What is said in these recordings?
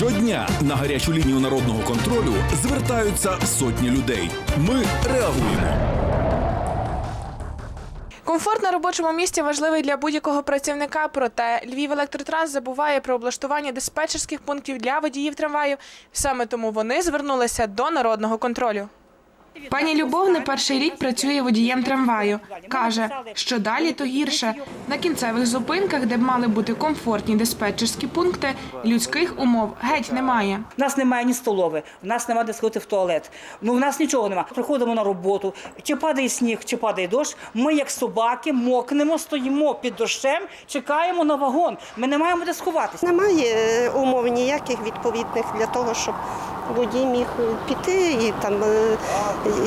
Щодня на гарячу лінію народного контролю звертаються сотні людей. Ми реагуємо. Комфорт на робочому місці важливий для будь-якого працівника. Проте Львів Електротранс забуває про облаштування диспетчерських пунктів для водіїв трамваїв. Саме тому вони звернулися до народного контролю. Пані Любов не перший рік працює водієм трамваю. Каже, що далі, то гірше. На кінцевих зупинках, де б мали бути комфортні диспетчерські пункти, людських умов геть немає. У нас немає ні столови, у нас немає де сходити в туалет. Ну, в нас нічого немає. Приходимо на роботу, чи падає сніг, чи падає дощ. Ми, як собаки, мокнемо, стоїмо під дощем, чекаємо на вагон. Ми не маємо де сховатися. Немає е, умов ніяких відповідних для того, щоб водій міг піти і там е,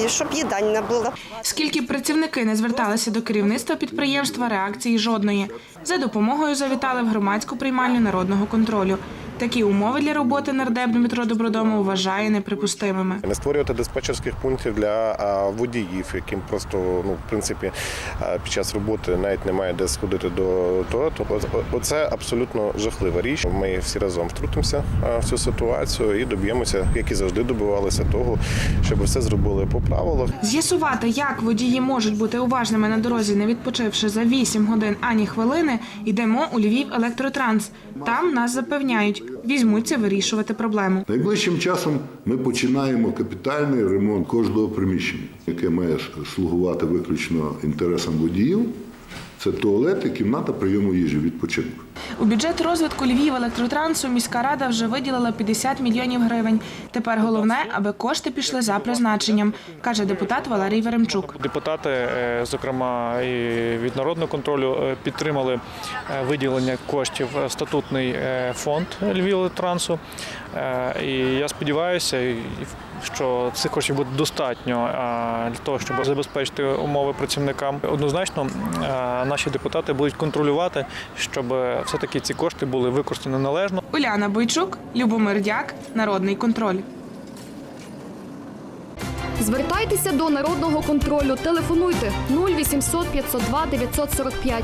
і щоб їдальня була. Скільки працівники не зверталися до керівництва підприємства, реакції жодної. За допомогою завітали в громадську приймальню народного контролю. Такі умови для роботи нардеп Дмитро Добродомов вважає неприпустимими. Не створювати диспетчерських пунктів для водіїв, яким просто ну в принципі під час роботи навіть немає де сходити до туалету. Оце абсолютно жахлива річ. Ми всі разом втрутимося в цю ситуацію і доб'ємося, як і завжди добивалися того, щоб все зробили по правилах. З'ясувати, як водії можуть бути уважними на дорозі, не відпочивши за 8 годин ані хвилини, йдемо у Львів Електротранс. Там нас запевняють, візьмуться вирішувати проблему. Найближчим часом ми починаємо капітальний ремонт кожного приміщення, яке має слугувати виключно інтересам водіїв. Це туалет і кімната прийому їжі, відпочинку. У бюджет розвитку Львів Електротрансу міська рада вже виділила 50 мільйонів гривень. Тепер головне, аби кошти пішли за призначенням, каже депутат Валерій Веремчук. Депутати, е, зокрема і від народного контролю, е, підтримали е, виділення коштів в статутний фонд Львівтрансу. І я сподіваюся, що цих коштів буде достатньо для того, щоб забезпечити умови працівникам. Однозначно, наші депутати будуть контролювати, щоб все-таки ці кошти були використані належно. Уляна Бойчук, Любомир Дяк, Народний контроль. Звертайтеся до народного контролю. Телефонуйте 0800 502 945.